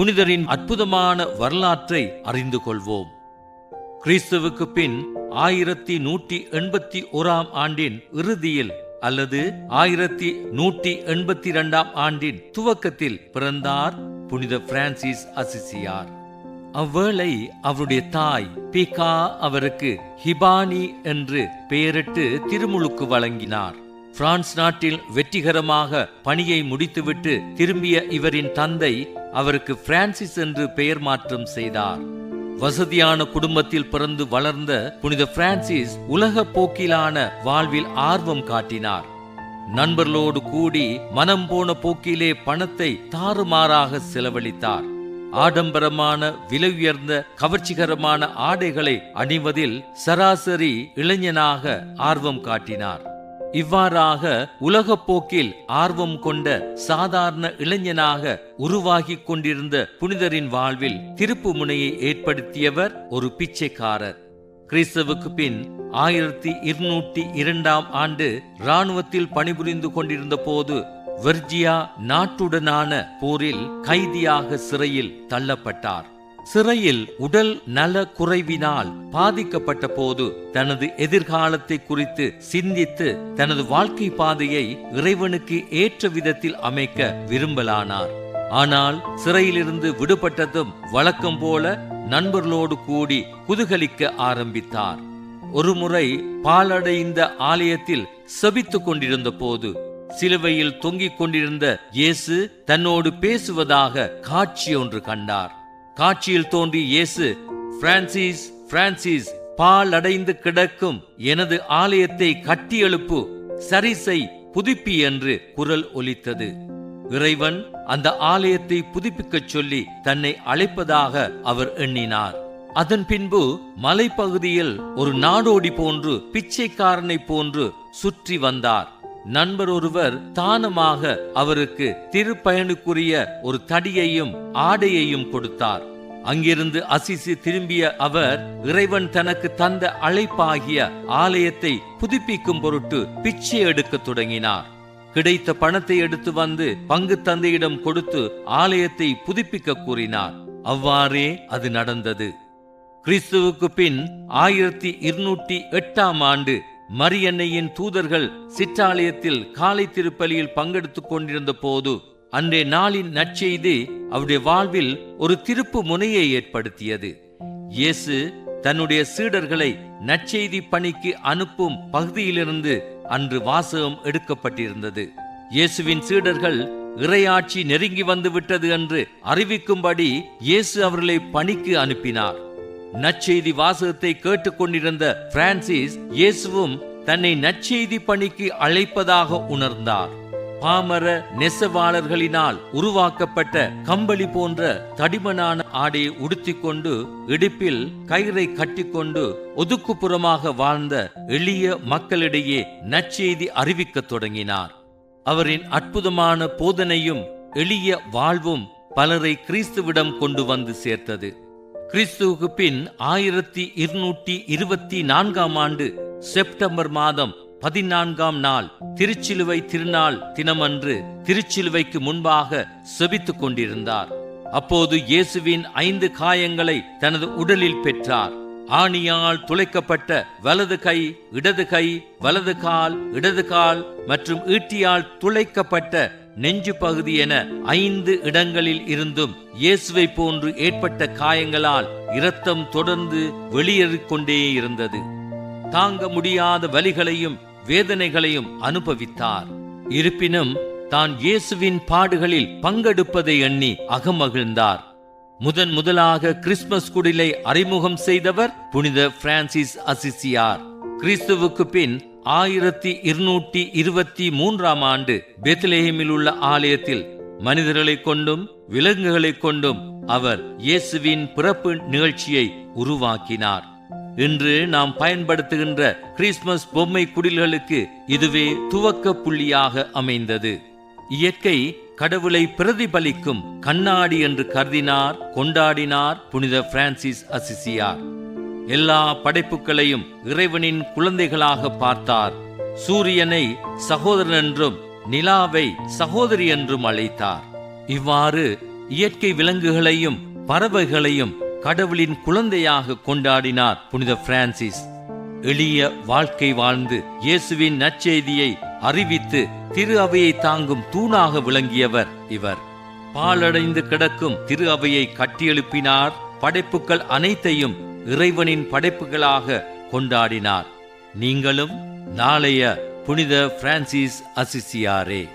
புனிதரின் அற்புதமான வரலாற்றை அறிந்து கொள்வோம். கிறிஸ்துவுக்கு பின் ஆயிரத்தி நூற்றி எண்பத்தி ஓராம் ஆண்டின் இறுதியில் அல்லது ஆயிரத்தி நூற்றி எண்பத்தி இரண்டாம் ஆண்டின் துவக்கத்தில் பிறந்தார் புனித பிரான்சிஸ் அசிசியார். அவ்வேளை அவருடைய தாய் பிகா அவருக்கு ஹிபானி என்று பெயரிட்டு திருமுழுக்கு வழங்கினார். பிரான்ஸ் நாட்டில் வெற்றிகரமாக பணியை முடித்துவிட்டு திரும்பிய இவரின் தந்தை அவருக்கு பிரான்சிஸ் என்று பெயர் மாற்றம் செய்தார். வசதியான குடும்பத்தில் பிறந்து வளர்ந்த புனித பிரான்சிஸ் உலக போக்கிலான வாழ்வில் ஆர்வம் காட்டினார். நண்பர்களோடு கூடி மனம் போன போக்கிலே பணத்தை தாறுமாறாக செலவழித்தார். ஆடம்பரமான விலை உயர்ந்த கவர்ச்சிகரமான ஆடைகளை அணிவதில் சராசரி இளைஞனாக ஆர்வம் காட்டினார். இவ்வாறாக உலகப்போக்கில் ஆர்வம் கொண்ட சாதாரண இளைஞனாக உருவாகிக் கொண்டிருந்த புனிதரின் வாழ்வில் திருப்பு முனையை ஏற்படுத்தியவர் ஒரு பிச்சைக்காரர். கிறிஸ்தவுக்கு பின் ஆயிரத்தி இருநூற்றி இரண்டாம் ஆண்டு இராணுவத்தில் பணிபுரிந்து கொண்டிருந்த போது வெர்ஜியா நாட்டுடனான போரில் கைதியாக சிறையில் தள்ளப்பட்டார். சிறையில் உடல் நல குறைவினால் பாதிக்கப்பட்ட போது தனது எதிர்காலத்தை குறித்து சிந்தித்து தனது வாழ்க்கை பாதையை இறைவனுக்கு ஏற்ற விதத்தில் அமைக்க விரும்பலானார். ஆனால் சிறையிலிருந்து விடுபட்டதும் வழக்கம் போல நண்பர்களோடு கூடி குதூகலிக்க ஆரம்பித்தார். ஒருமுறை பாலடைந்த ஆலயத்தில் செபித்துக் கொண்டிருந்த போது சிலுவையில் தொங்கிக் கொண்டிருந்த இயேசு தன்னோடு பேசுவதாக காட்சி ஒன்று கண்டார். காட்சியில் தோன்றிய இயேசு பிரான்சிஸ் பிரான்சிஸ் பால் அடைந்து கிடக்கும் எனது ஆலயத்தை கட்டி எழுப்பு சரிசை புதுப்பி என்று குரல் ஒலித்தது. இறைவன் அந்த ஆலயத்தை புதுப்பிக்கச் சொல்லி தன்னை அழைப்பதாக அவர் எண்ணினார். அதன் பின்பு மலைப்பகுதியில் ஒரு நாடோடி போன்று பிச்சைக்காரனை போன்று சுற்றி வந்தார். நண்பர் ஒருவர் தானமாக அவருக்கு திருப்பயனுக்குரிய ஒரு தடியையும் ஆடையையும் கொடுத்தார். அங்கிருந்து அசிசி திரும்பிய அவர் இறைவன் தனக்கு தந்த அழைப்பாகிய ஆலயத்தை புதுப்பிக்கும் பொருட்டு பிச்சை எடுக்க தொடங்கினார். கிடைத்த பணத்தை எடுத்து வந்து பங்கு தந்தையிடம் கொடுத்து ஆலயத்தை புதுப்பிக்க கூறினார். அவ்வாறே அது நடந்தது. கிறிஸ்துவுக்கு பின் ஆயிரத்தி இருநூற்றி எட்டாம் ஆண்டு மரியன்னையின் தூதர்கள் சிற்றாலயத்தில் காலை திருப்பலியில் பங்கெடுத்துக் கொண்டிருந்த போது அன்றைய நாளின் நற்செய்தி அவருடைய வாழ்வில் ஒரு திருப்பு முனையை ஏற்படுத்தியது. இயேசு தன்னுடைய சீடர்களை நற்செய்தி பணிக்கு அனுப்பும் பகுதியிலிருந்து அன்று வாசகம் எடுக்கப்பட்டிருந்தது. இயேசுவின் சீடர்கள் இறையாட்சி நெருங்கி வந்து விட்டது என்று அறிவிக்கும்படி இயேசு அவர்களை பணிக்கு அனுப்பினார். நற்செய்தி வாசகத்தை கேட்டுக்கொண்டிருந்த பிரான்சிஸ் இயேசுவும் தன்னை நற்செய்தி பணிக்கு அழைப்பதாக உணர்ந்தார். பாமர நெசவாளர்களினால் உருவாக்கப்பட்ட கம்பளி போன்ற தடிமனான ஆடையை உடுத்திக்கொண்டு இடுப்பில் கயிறை கட்டிக்கொண்டு ஒதுக்குப்புறமாக வாழ்ந்த எளிய மக்களிடையே நற்செய்தி அறிவிக்கத் தொடங்கினார். அவரின் அற்புதமான போதனையும் எளிய வாழ்வும் பலரை கிறிஸ்துவிடம் கொண்டு வந்து சேர்த்தது. கிறிஸ்துவுக்கு பின் ஆயிரத்தி இருநூற்றி இருபத்தி நான்காம் ஆண்டு செப்டம்பர் மாதம் பதினான்காம் நாள் திருச்சிலுவை திருநாள் தினமன்று திருச்சிலுவைக்கு முன்பாக செபித்துக் கொண்டிருந்தார். அப்போது இயேசுவின் ஐந்து காயங்களை தனது உடலில் பெற்றார். ஆணியால் துளைக்கப்பட்ட வலது கை இடது கை வலது கால் இடது கால் மற்றும் ஈட்டியால் துளைக்கப்பட்ட நெஞ்சு பகுதி என ஐந்து இடங்களில் இருந்தும் இயேசுவை போன்று ஏற்பட்ட காயங்களால் இரத்தம் தொடர்ந்து வெளியேறிக் கொண்டே இருந்தது. தாங்க முடியாத வலிகளையும் வேதனைகளையும் அனுபவித்தார். இருப்பினும் தான் இயேசுவின் பாடுகளில் பங்கெடுப்பதை எண்ணி அகமகிழ்ந்தார். முதன் முதலாக கிறிஸ்துமஸ் குடிலை அறிமுகம் செய்தவர் புனித பிரான்சிஸ் அசிசியார். கிறிஸ்துவுக்கு பின் ஆயிரத்தி இருநூற்றி இருபத்தி மூன்றாம் ஆண்டு பெத்லேஹிமில் உள்ள ஆலயத்தில் மனிதர்களைக் கொண்டும் விலங்குகளைக் கொண்டும் அவர் இயேசுவின் பிறப்பு நிகழ்ச்சியை உருவாக்கினார். இன்று நாம் பயன்படுத்துகின்ற கிறிஸ்துமஸ் பொம்மை குடில்களுக்கு இதுவே துவக்க புள்ளியாக அமைந்தது. இயற்கை கடவுளை பிரதிபலிக்கும் கண்ணாடி என்று கருதினார் கொண்டாடினார் புனித பிரான்சிஸ் அசிசியார். எல்லா படைப்புகளையும் இறைவனின் குழந்தைகளாக பார்த்தார். சூரியனை சகோதரன் என்றும் நிலாவை சகோதரி என்றும் அழைத்தார். இவ்வாறு இயற்கை விலங்குகளையும் பறவைகளையும் கடவுளின் குழந்தையாக கொண்டாடினார் புனித பிரான்சிஸ். எளிய வாழ்க்கை வாழ்ந்து இயேசுவின் நற்செய்தியை அறிவித்து திரு அவையை தாங்கும் தூணாக விளங்கியவர் இவர். பாலடைந்து கிடக்கும் திரு அவையை கட்டியெழுப்பினார். படைப்புகள் அனைத்தையும் இறைவனின் படைப்புகளாக கொண்டாடினார். நீங்களும் நாளைய புனித பிரான்சிஸ் அசிசியாரே.